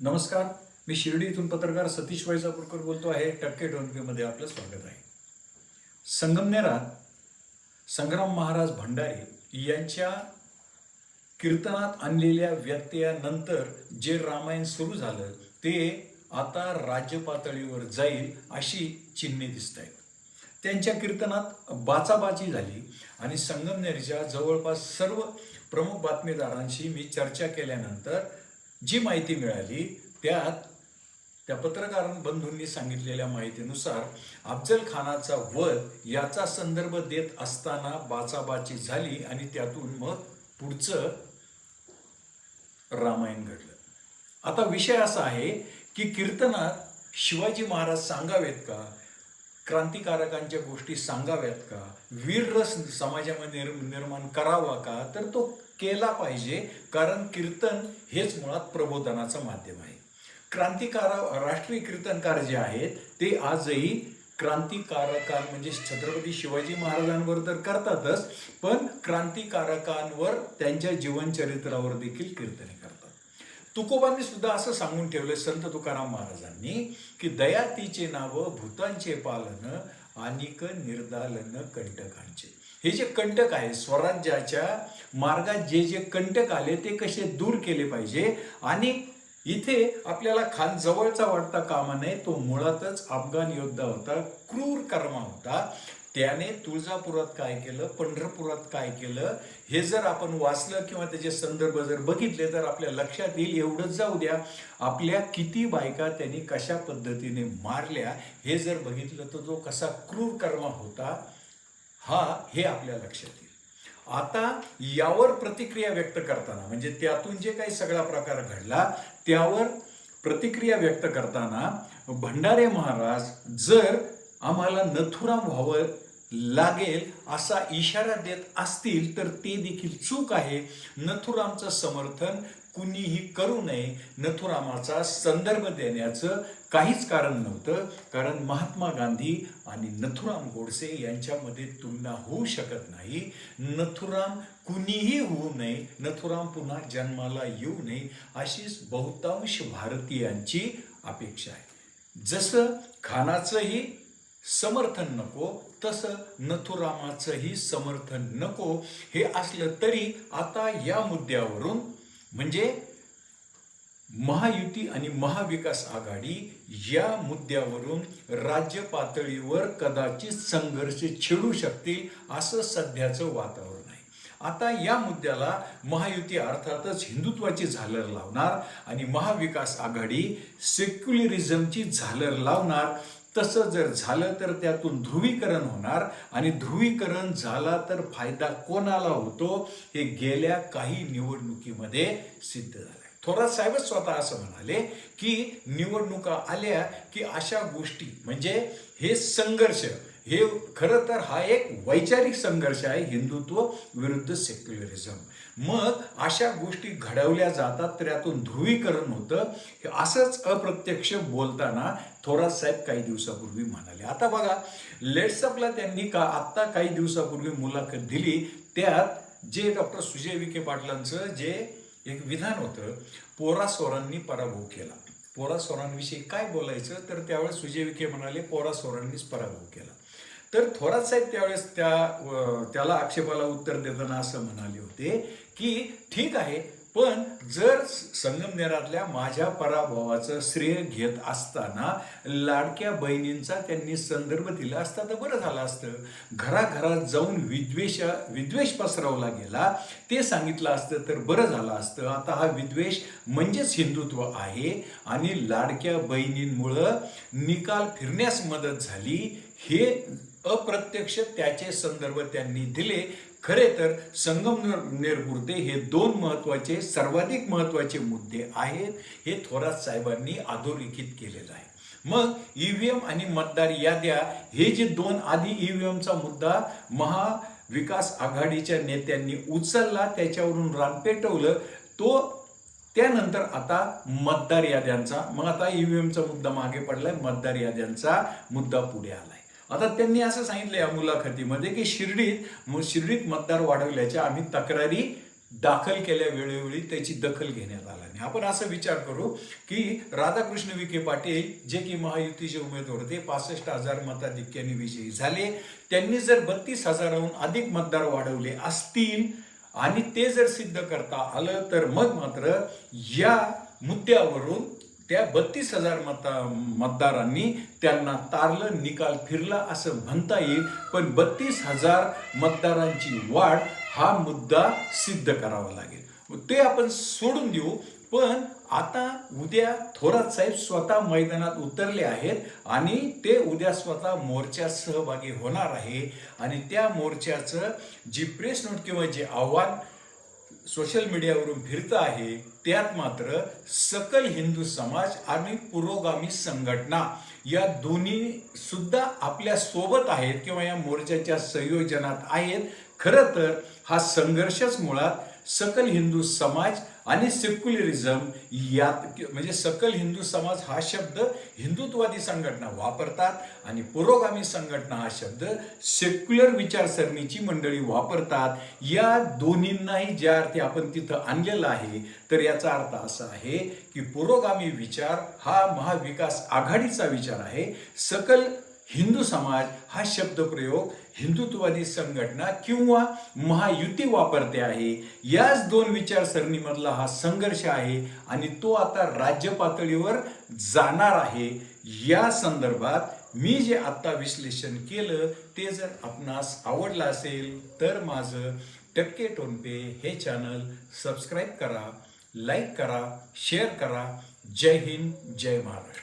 नमस्कार मी शिर्डी इथून पत्रकार सतीश वैजापूरकर बोलतो आहे. टक्के टोनकेमध्ये आपलं स्वागत आहे. संगमनेरात संग्राम महाराज भंडारी यांच्या कीर्तनात आणलेल्या व्यत्ययानंतर जे रामायण सुरू झालं ते आता राज्य पातळीवर जाईल अशी चिन्हे दिसत आहेत त्यांच्या कीर्तनात बाचाबाची झाली आणि संगमनेरच्या जवळपास सर्व प्रमुख बातमीदारांशी मी चर्चा केल्यानंतर जी माहिती मिळाली त्यात त्या पत्रकार बंधूंनी सांगितलेल्या माहितीनुसार अफजल खानाचा वध याचा संदर्भ देत असताना बाचाबाची झाली आणि त्यातून मग पुढचं रामायण घडलं. आता विषय असा आहे की कीर्तनात शिवाजी महाराज सांगावेत का? क्रांतिकारकांच्या गोष्टी सांगाव्यात का? वीररस समाजामध्ये निर्माण करावा का? तर तो केला पाहिजे कारण कीर्तन हेच मुळात प्रबोधनाचं माध्यम आहे. क्रांतिकार राष्ट्रीय कीर्तनकार जे आहेत ते आजही क्रांतिकारकां म्हणजे छत्रपती शिवाजी महाराजांवर तर करतातच पण क्रांतिकारकांवर त्यांच्या जीवनचरित्रावर देखील कीर्तन आहे. तुकोबांनी सुद्धा असं सांगून ठेवलं संत तुकाराम महाराजांनी की दया तिचे नाव भूतांचे पालन आणिक निर्दालन कंटकांचे. हे जे कंटक आहे स्वराज्याच्या मार्गात जे जे कंटक आले ते कसे दूर केले पाहिजे? आणि इथे आपल्याला खान जवळचा वाटता कामा नये तो मुळातच अफगाण योद्धा होता क्रूर कर्मा होता. त्याने तुळजापुरात काय केलं पंढरपुरात काय केलं हे जर आपण वाचलं किंवा त्याचे संदर्भ जर बघितले तर आपल्या लक्षात येईल एवढंच जाऊ द्या आपल्या किती बायका त्यांनी कशा पद्धतीने मारल्या हे जर बघितलं तर जो कसा क्रूर कर्मा होता हा हे आपल्या लक्षात येईल. आता यावर प्रतिक्रिया व्यक्त करताना म्हणजे त्यातून जे काही सगळा प्रकार घडला त्यावर प्रतिक्रिया व्यक्त करताना भंडारे महाराज जर आम्हाला नथुराम व्हावं लागेल असा इशारा देत असतील तर ते देखील चूक आहे. नथुरामचं समर्थन कुणीही करू नये. नथुरामाचा संदर्भ देण्याचं काहीच कारण नव्हतं. कारण महात्मा गांधी आणि नथुराम गोडसे यांच्यामध्ये तुलना होऊ शकत नाही. नथुराम कुणीही होऊ नये. नथुराम पुन्हा जन्माला येऊ नये अशीच बहुतांश भारतीयांची अपेक्षा आहे. जसं खानाचंही समर्थन नको तसं नथुरामाचंही समर्थन नको. हे असलं तरी आता या मुद्द्यावरून म्हणजे महायुती आणि महाविकास आघाडी या मुद्द्यावरून राज्य पातळीवर कदाचित संघर्ष छेडू शकतील असं सध्याचं वातावरण आहे. आता या मुद्द्याला महायुती अर्थातच हिंदुत्वाची झालर लावणार आणि महाविकास आघाडी सेक्युलरिझमची झालर लावणार. तसं जर झालं तर त्यातून ध्रुवीकरण होणार आणि ध्रुवीकरण झाला तर फायदा कोणाला होतो हे गेल्या काही निवडणुकीमध्ये सिद्ध झालं थोरात साहेबच स्वतः असं म्हणाले की निवडणुका आल्या की अशा गोष्टी म्हणजे हे संघर्ष हे खरं तर हा एक वैचारिक संघर्ष आहे हिंदुत्व विरुद्ध सेक्युलरिझम. मग अशा गोष्टी घडवल्या जातात त्यातून ध्रुवीकरण होतं. असंच अप्रत्यक्ष बोलताना थोरात साहेब काही दिवसापूर्वी म्हणाले. आता बघा लेट्सअपला त्यांनी का आत्ता काही दिवसापूर्वी मुलाखत दिली त्यात जे डॉक्टर सुजय विखे पाटलांचं जे एक विधान होतं पोरासोरांनी पराभव केला. पोरासोरांविषयी काय बोलायचं? तर त्यावेळेस सुजय विखे म्हणाले पोरासोरांनीच पराभव केला. तर थोरात साहेब त्यावेळेस त्या त्याला आक्षेपाला उत्तर देताना असं म्हणाले होते की ठीक आहे पण जर संगमनेरातल्या माझ्या पराभवाचं श्रेय घेत असताना लाडक्या बहिणींचा त्यांनी संदर्भ दिला असता तर बरं झालं असतं. घराघरात जाऊन विद्वेष विद्वेष पसरवला गेला ते सांगितलं असतं तर बरं झालं असतं. आता हा विद्वेष म्हणजेच हिंदुत्व आहे आणि लाडक्या बहिणींमुळं निकाल फिरण्यास मदत झाली. हे अप्रत्यक्ष त्याचे संदर्भ त्यांनी दिले. खरे तर संगमनेर पुरते हे दोन महत्त्वाचे सर्वाधिक महत्त्वाचे मुद्दे आहेत हे थोरात साहेबांनी अधोरेखित केलेलं आहे. मग ईव्हीएम आणि मतदार याद्या हे जे दोन आधी ईव्हीएमचा मुद्दा महाविकास आघाडीच्या नेत्यांनी उचलला त्याच्यावरून रान पेटवलं तो त्यानंतर आता मतदार याद्यांचा मग आता ईव्हीएमचा मुद्दा मागे पडलाय मतदार याद्यांचा मुद्दा पुढे आलाय. आता त्यांनी असं सांगितलं या मुलाखतीमध्ये की शिर्डीत मग शिर्डीत मतदार वाढवल्याच्या आम्ही तक्रारी दाखल केल्या वेळोवेळी त्याची दखल घेण्यात आला नाही. आपण असा विचार करू की राधाकृष्ण विखे पाटील जे की महायुतीचे उमेदवार होते पासष्ट हजार मताधिक्याने विजयी झाले. त्यांनी जर बत्तीस हजाराहून अधिक मतदार वाढवले असतील आणि ते जर सिद्ध करता आलं तर मग मात्र या मुद्द्यावरून त्या बत्तीस हजार मता मतदारांनी त्यांना तारलं निकाल फिरला असं म्हणता येईल पण बत्तीस हजार मतदारांची वाढ हा मुद्दा सिद्ध करावा लागेल. ते आपण सोडून देऊ पण आता उद्या थोरात साहेब स्वतः मैदानात उतरले आहेत आणि ते उद्या स्वतः मोर्चात सहभागी होणार आहे. आणि त्या मोर्चाचं जी प्रेस नोट किंवा जे आव्हान सोशल मीडियावरून फिरतं आहे त्यात मात्र सकल हिंदू समाज आणि पुरोगामी संघटना या दोन्ही सुद्धा आपल्यासोबत आहेत किंवा या मोर्चाच्या संयोजनात आहेत. खरं तर हा संघर्षच मुळात सकल हिंदू समाज आणि सेक्युलरिझम यात म्हणजे सकल हिंदू समाज हा शब्द हिंदुत्वादी संघटना वापरतात आणि पुरोगामी संघटना हा शब्द सेक्युलर विचारसरणीची मंडळी वापरतात. या दोन्हींनाही ज्या अर्थी आपण तिथं आणलेलं आहे तर याचा अर्थ असा आहे की पुरोगामी विचार हा महाविकास आघाडीचा विचार आहे. सकल हिंदू समाज हा शब्दप्रयोग हिंदुत्वादी संघटना किंवा महायुती वापरते आहे. याच दोन विचारसरणीमधला हा संघर्ष आहे आणि तो आता राज्य पातळीवर जाणार आहे. या संदर्भात मी जे आत्ता विश्लेषण केलं ते जर आपणास आवडलं असेल तर माझं टक्के टोनपे हे चॅनल सबस्क्राईब करा लाईक करा शेअर करा. जय हिंद जय महाराष्ट्र.